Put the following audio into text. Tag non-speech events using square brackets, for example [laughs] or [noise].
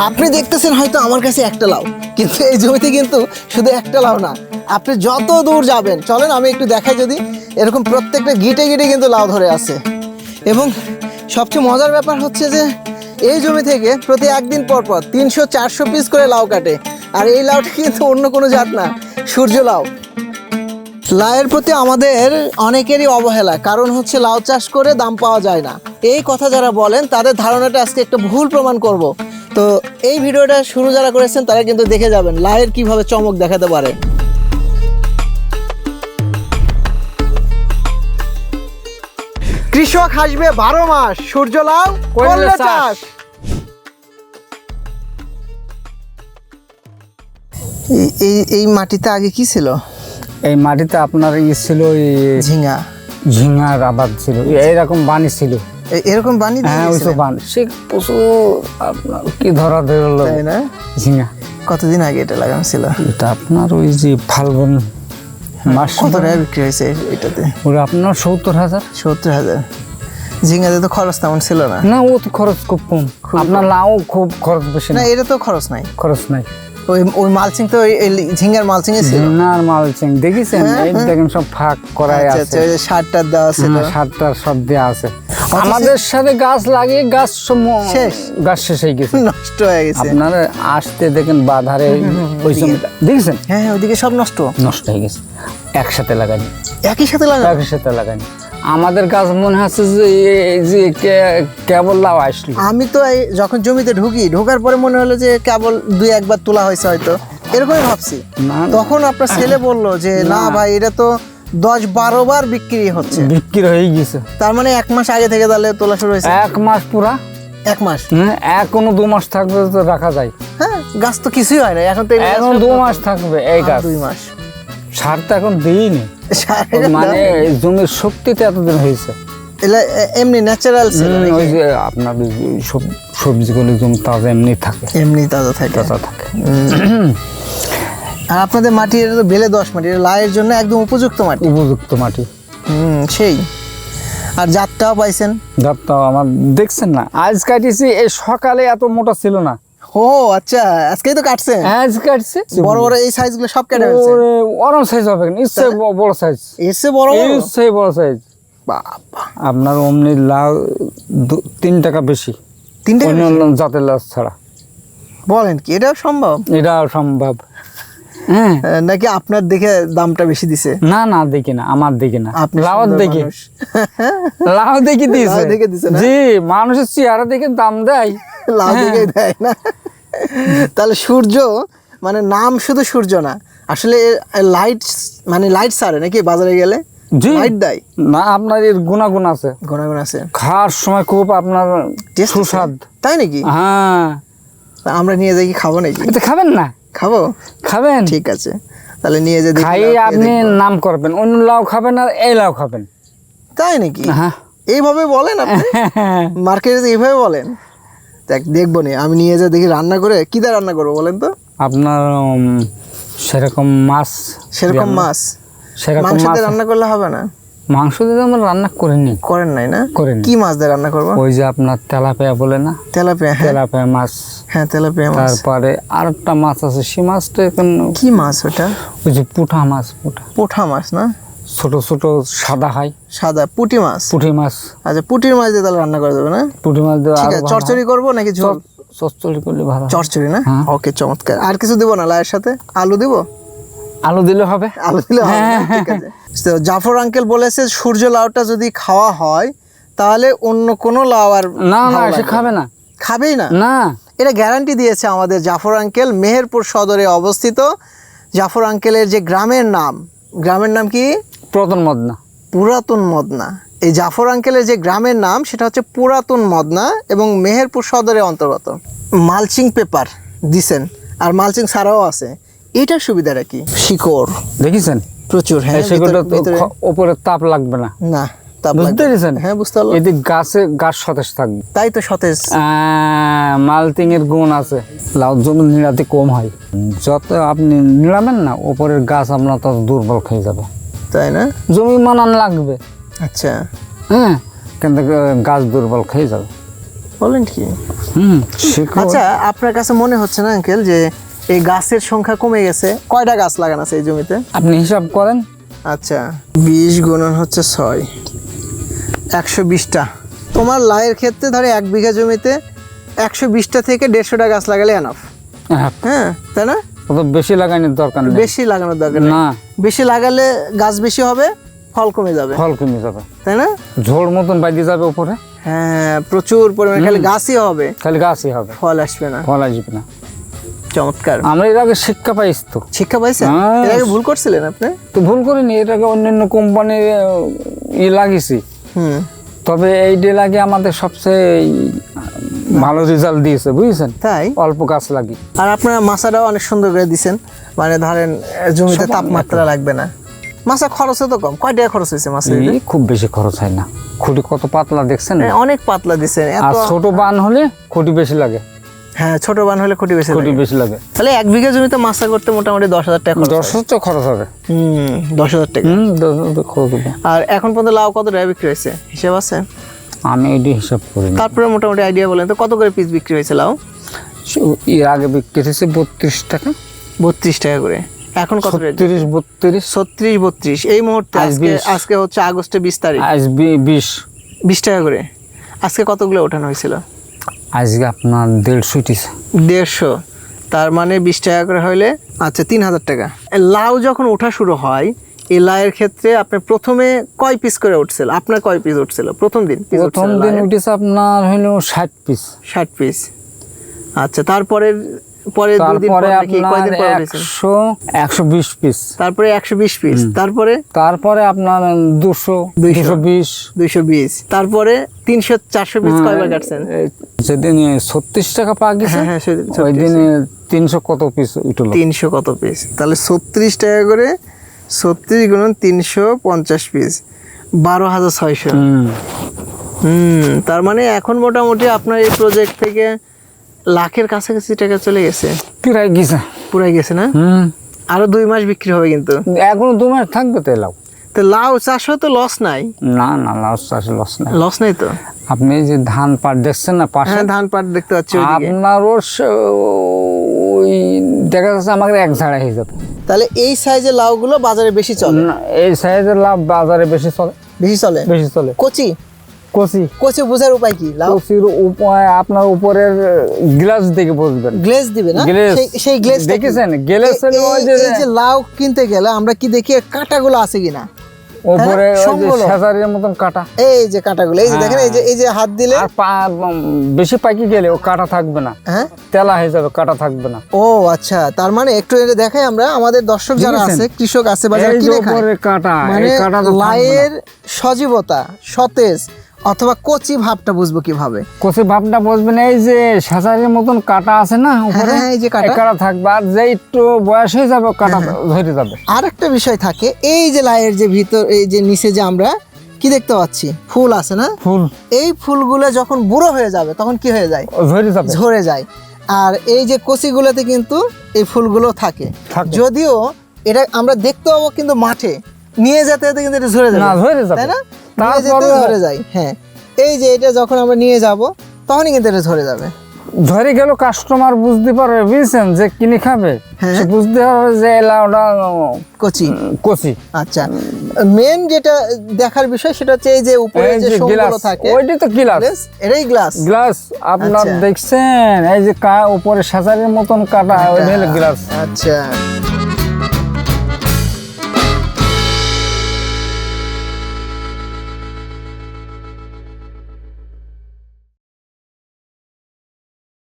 আপনি দেখতেছেন হয়তো আমার কাছে একটা লাউ, কিন্তু এই জমিতে কিন্তু শুধু একটা লাউ না। আপনি যত দূর যাবেন, চলেন আমি একটু দেখাই যদি, এরকম প্রত্যেকটা গিটে গিটে কিন্তু লাউ ধরে আছে। এবং সবচেয়ে মজার ব্যাপার হচ্ছে যে, এই জমি থেকে প্রতি একদিন পর পর তিনশো, চারশো পিস করে লাউ কাটে। আর এই লাউটা কিন্তু অন্য কোনো জাত না, সূর্য লাউ। লাউয়ের প্রতি আমাদের অনেকেরই অবহেলা, কারণ হচ্ছে লাউ চাষ করে দাম পাওয়া যায় না। এই কথা যারা বলেন, তাদের ধারণাটা আজকে একটা ভুল প্রমাণ করব। তো এই ভিডিওটা শুরু যারা করেছেন তারা কিন্তু দেখে যাবেন লাউয়ের কীভাবে চমক দেখাতে পারে। কৃষক হাসবে বারো মাস সূর্য লাউ করলে চাষ। এই- এই মাটিতে আগে কি ছিল? এই মাটিতে আপনার ই ছিল এই ঝিঙা। ঝিঙার আবাদ ছিল। এইরকম বানি ছিল। এরকম বানি হ্যাঁ ওই গেছিলেন? সব বান সে প্রচুর আপনার কি ধরা ধরলো তাই না? ঝিঙা কতদিন আগে এটা লাগানো ছিল? এটা আপনার ওই যে ফাল্গুন মাস কত টাকা বিক্রি হয়েছে এটাতে? ওরা আপনার সত্তর হাজার। সত্তর হাজার। ঝিঙ্গাতে তো খরচ তেমন ছিল না। না ও তো খরচ খুব কম। আপনার লাউ খুব খরচ বেশি না এটা তো খরচ নাই। খরচ নাই। ওই ওই মালচিং তো ওই- ঝিঙ্গার মালচিং এ ছিল মালচিং দেখেছেন? হ্যাঁ, দেখেন সব ফাঁক করাই আচ্ছা, আছে। আচ্ছা, সারটা দেওয়া ছিল। হ্যাঁ, সারটার সব দেওয়া আছে। আমাদের সাথে গাছ লাগিয়ে গাছ শেষ। গাছ শেষ হয়ে গেছে। নষ্ট হয়ে গেছে। আপনারা আসতে দেখেন বাধারে ওই জমিটা দেখেছেন? হ্যাঁ ওইদিকে সব নষ্ট। নষ্ট হয়ে গেছে। একসাথে লাগানি। একই সাথে লাগা একই সাথে লাগানি। আমাদের গাছ মনে হচ্ছে যে এই যে কেবল লাউ আসলো। আমি তো এই যখন জমিতে ঢুকি ঢোকার পরে মনে হলো যে কেবল দুই একবার তোলা হয়েছে হয়তো। এরকমই ভাবছি। তখন আপনার ছেলে বলল যে না ভাই এটা তো দশ বারো বার বিক্রি হচ্ছে। বিক্রি হয়ে গেছে। তার মানে এক মাস আগে থেকে তাহলে তোলা শুরু হয়েছে? এক মাস পুরা? এক মাস? হ্যাঁ, এক দু মাস থাকবে তো রাখা যায়। হ্যাঁ গাছ তো কিছুই হয় না। এখন তো এখন দু মাস থাকবে এই গাছ। দুই মাস। সার তো এখন দিইনি। মানে জমির শক্তিতে এতদিন হয়েছে। এমনি ন্যাচারাল? ওই যে আপনার সব- সবজিগুলো জমি তাজা এমনি থাকে। এমনি তাজা থাকে। তাজা থাকে। [clears throat] আর আপনাদের মাটি এটা তো বেলে দশ মাটি এটা লাইয়ের জন্য একদম উপযুক্ত মাটি। উপযুক্ত মাটি। হুম সেই। আর জাতটাও পাইছেন? ডাবটাও আমার দেখছেন না। আজ কাটিছি এই সকালে এত মোটা ছিল না। ও আচ্ছা আজকেই তো কাটছেন? আজ কাটছে। বড় বড় এই সাইজগুলো সব কেটে ফেলছে ওরে অরম সাইজ হবে না ইচ্ছে বড় সাইজ এসে বড় ইচ্ছে বড় সাইজ বাবা। আপনার অমনি লাউ তিন টাকা বেশি। তিন টাকা জাতের লাউ ছাড়া। বলেন কি এটাও সম্ভব? এটা সম্ভব। হ্যাঁ। নাকি আপনার দেখে দামটা বেশি দিছে? না না দেখি না আমার দেখি না। আপনি লাউ দেখি। [laughs] লাউ দেখি দিয়েছে দেখে দিছে জি মানুষের চেহারা দেখে দাম দেয়। [laughs] লাভ হ্যাঁ। দেখেই দেয় না? [laughs] তাহলে সূর্য মানে নাম শুধু সূর্য না আসলে লাইট মানে লাইট সারে নাকি বাজারে গেলে? লাইট দেয়? না আপনার এর গুণাগুণ আছে। গুণাগুণ আছে। খাওয়ার সময় খুব আপনার সুস্বাদ। তাই নাকি? হ্যাঁ। আমরা নিয়ে যাই কি খাব নাকি? খাবেন না? খাব? খাবেন? ঠিক আছে। তাহলে নিয়ে যে খাই আপনি নাম করবেন। অন্য লাউ খাবেন আর এই লাউ খাবেন। তাই নাকি? হ্যাঁ। এইভাবে বলেন আপনি? [laughs] মার্কেটে এইভাবে বলেন? দেখ দেখব নি। আমি নিয়ে যা দেখি রান্না করে কি দিয়ে রান্না করব বলেন তো? আপনার সেরকম মাছ সেরকম মাছ। সেরকম মাছ দিয়ে রান্না করলে হবে না। মাংস দিয়ে আমরা রান্না করিনি। করেন নাই না? করিনি। কি মাছ দিয়ে রান্না করব? ওই যে আপনার তেলাপিয়া বলে না? তেলাপিয়া হ্যাঁ। তেলাপিয়া মাছ। হ্যাঁ তেলাপিয়া মাছ। তারপরে আর একটা মাছ আছে সে মাছটা এখন কি মাছ ওটা? ওই যে পুঠা মাছ পুঠা। পোঠা মাছ না? ছোট ছোট সাদা হয়। সাদা পুটি মাছ? পুঁটি মাছ। আচ্ছা পুটির মাছ দিয়ে তাহলে রান্না করা যাবে না? পুঁটি মাছ দিয়ে চচ্চড়ি করব নাকি। ঝোল? চচ- চচ্চড়ি করলে ভালো। চচ্চড়ি না? হ্যাঁ। ওকে চমৎকার। আর কিছু দিব না লায়ের সাথে? আলু দিব? আলু দিলে হবে? আলু দিলে হবে ঠিক আছে। তো জাফর আঙ্কেল বলেছে সূর্য লাউটা যদি খাওয়া হয় তাহলে অন্য কোনো লাউ আর না না সে খাবে না। খাবেই না? না। এটা গ্যারান্টি দিয়েছে আমাদের জাফর আঙ্কেল মেহেরপুর সদরে অবস্থিত। জাফর আঙ্কেলের যে গ্রামের নাম গ্রামের নাম কি? প্রথম মদনা। পুরাতন মদনা। এই জাফর আঙ্কেলের যে গ্রামের নাম সেটা হচ্ছে পুরাতন মদনা এবং মেহেরপুর সদরের অন্তর্গত। মালচিং পেপার দিছেন আর মালচিং ছাড়াও আছে। এটার সুবিধাটা কি? শিকড়। দেখেছেন? প্রচুর হ্যাঁ খ- ওপরে তাপ লাগবে না। না বুঝতে পেরেছেন? হ্যাঁ বুঝতে পারলাম। এদিক গাছে গাছ সতেজ থাকবে। তাই তো সতেজ। মালতিং এর গুণ আছে। লাউ জমি নিড়াতে কম হয়। যত আপনি নিড়াবেন না ওপরের গাছ আপনার তত দুর্বল খেয়ে যাবে। তাই না? জমি মানান লাগবে। আচ্ছা। হ্যাঁ কিন্তু গাছ দুর্বল খেয়ে যাবে। বলেন কি? হুম আচ্ছা আপনার কাছে মনে হচ্ছে না আঙ্কেল যে এই গাছের সংখ্যা কমে গেছে। কয়টা গাছ লাগানো আছে এই জমিতে? আপনি হিসাব করেন। আচ্ছা বিশ গুণন হচ্ছে ছয়। একশো বিশটা। তোমার লাইয়ের ক্ষেত্রে ধরে এক বিঘা জমিতে একশো বিশটা থেকে দেড়শোটা গাছ লাগালে এনাফ হ্যাঁ। হ্যাঁ তাই না? বেশি লাগানোর দরকার বেশি লাগানোর দরকার না। বেশি লাগালে গাছ বেশি হবে ফল কমে যাবে। ফল কমে যাবে। তাই না? ঝোড় মতন বাইতে যাবে উপরে? হ্যাঁ প্রচুর পরিমাণে খালি গাছই হবে। খালি গাছই হবে। ফল আসবে না। ফল আসবে না। চমৎকার। আমরা এর আগে শিক্ষা পাইছি তো। শিক্ষা পাইছেন? হ্যাঁ। এর আগে ভুল করছিলেন আপনি? তো ভুল করিনি এর আগে অন্যান্য কোম্পানির ই লাগিয়েছি হুম। তবে এই ডে লাগে আমাদের সবচেয়ে ভালো রেজাল্ট দিয়েছে বুঝেছেন? তাই? অল্প গাছ লাগি আর আপনারা মাছাটাও অনেক সুন্দর করে দিছেন। মানে ধরেন জমিতে তাপমাত্রা লাগবে না। মাছা খরচও তো কম। কয় টাকা খরচ হয়েছে মাছের খুব বেশি খরচ হয় না। খুঁটি কত পাতলা দেখছেন? হ্যাঁ, অনেক পাতলা দিছেন। আর ছোট বান হলে খুঁটি বেশি লাগে। হ্যাঁ ছোট বান হলে খুঁটি বেশি খুঁটি বেশি লাগে। তাহলে এক বিঘা জমিতে মাছা করতে মোটামুটি দশ হাজার টাকা দশ। হাজার খরচ হবে। হুম দশ হাজার টাকা। হুম দশ হাজার খরচ হবে। আর এখন পর্যন্ত লাউ কত টাকা বিক্রি হয়েছে? হিসেব আছে? আমি এটি হিসাব করিনি তারপরে মোটামুটি আইডিয়া বলেন তো কত করে পিস বিক্রি হয়েছে লাউ? এর আগে বিক্রি হয়েছে বত্রিশ টাকা। বত্রিশ টাকা করে। এখন কত তিরিশ বত্রিশ। ছত্রিশ বত্রিশ। এই মুহূর্তে আজ আজকে আজকে হচ্ছে আগস্টে বিশ তারিখ। বিশ। বিশ টাকা করে। আজকে কতগুলো ওঠানো হয়েছিল? আজকে আপনার দেড়শো টিস। দেড়শো। তার মানে বিশ টাকা করে হলে আচ্ছা তিন হাজার টাকা। লাউ যখন ওঠা শুরু হয় এই লাউয়ের ক্ষেত্রে আপনি প্রথমে কয় পিস করে উঠছিল? আপনার কয় পিস উঠছিল? প্রথম দিন প্রথম দিন উঠেছে আপনার হলো ষাট পিস ষাট পিস আচ্ছা তারপরে পরে দুই দিন তারপরে নাকি কয়দিন পর একশো একশো বিশ পিস তারপরে একশো বিশ পিস তারপরে? তারপরে আপনার দুশো দুইশো। বিশ। দুইশো বিশ। তারপরে তিনশো চারশো পিস কয়বার কাটছেন? যেদিন ছত্রিশ টাকা পা গেছে। হ্যাঁ হ্যাঁ সেদিন ওই দিনে তিনশো কত পিস উঠল তিনশো কত পিস তাহলে ছত্রিশ টাকা করে ছত্রিশ গুণন তিনশো পঞ্চাশ পিস বারো হাজার ছয়শো। হুম। তার মানে এখন মোটামুটি আপনার এই প্রজেক্ট থেকে লাখের কাছাকাছি টাকা চলে গেছে। পুরাই গেছে। পুরাই গেছে না? হুম। আরও দুই মাস বিক্রি হবে কিন্তু। এখনও দু মাস থাকবে তো লাউ? তো লাউ চাষও তো লস নাই। না না লাউ চাষে লস নাই। লস নাই তো? আপনি যে ধান পাট দেখছেন না পাশে? হ্যাঁ ধান পাট দেখতে পাচ্ছি আপনার ওই দেখা যাচ্ছে আমাকে এক ঝাড়া হয়ে যাবে। তাহলে এই সাইজের লাউগুলো বাজারে বেশি চলে? না, এই সাইজের লাভ বাজারে বেশি চলে। বেশি চলে? বেশি চলে। কচি? কচি। কচি বোঝার উপায় কি? কচির উপায় আপনার উপরের গ্লাস দেখে বুঝবেন। গ্লেজ দিবে না। সেই- গ্লেজ দেখেছেন? এই যে লাউ কিনতে গেলে আমরা কি দেখি কাঁটাগুলো আছে কিনা? উপরে ওই যে সম্পূর্ণ। সেজারের মতন কাটা। এই যে কাঁটাগুলো এই যে দেখেন এই যে এই যে হাত দিলে আর পা বেশি পাকি গেলে ও কাটা থাকবে না। হ্যাঁ? তেলা হয়ে যাবে কাটা থাকবে না। ও আচ্ছা। তার মানে একটু এটা দেখাই আমরা আমাদের দর্শক যারা আছে কৃষক আছে বা যারা এই কিনে খায়। কাটা মানে। লাইয়ের সজীবতা সতেজ অথবা কচি ভাবটা বুঝব কীভাবে? কচি ভাবটা বসবেন এই যে সেজারের মতন কাটা আছে না উপরে? হ্যাঁ, এই যে কাটা। কাটা থাকবে। আর যে একটু বয়স হয়ে যাবে কাটা ধরে যাবে। আর একটা বিষয় থাকে এই যে লাইয়ের যে ভিতর এই যে নিচে যে আমরা কি দেখতে পাচ্ছি? ফুল আছে না? ফুল। এই ফুলগুলো যখন বুড়ো হয়ে যাবে তখন কি হয়ে যায়? ধরে যাবে। ঝরে যায়। আর এই যে কচিগুলোতে কিন্তু এই ফুলগুলো থাকে। যদিও এটা আমরা দেখতে পাবো কিন্তু মাঠে নিয়ে যেতে যেতে কিন্তু এটা ঝরে যাবে। না ধরে যাবে। তাই না? তারপরে ঝরে যায় হ্যাঁ। এই যে এটা যখন আমরা নিয়ে যাব তখনই কিন্তু এটা ঝরে যাবে। ধরে গেল কাস্টমার বুঝতে পারবে বুঝছেন যে কিনে খাবে? হ্যাঁ। সে বুঝতে পারবে যে এই লাউটা কচি। কচি। আচ্ছা। মেন যেটা দেখার বিষয় সেটা হচ্ছে এই যে উপরে যে গ্লাস থাকে ওইটাই তো গ্লাস এটাই গ্লাস গ্লাস আপনার আচ্ছা। দেখছেন এই যে কা উপরে সাজারের মতন কাটা ওই হলো গ্লাস আচ্ছা।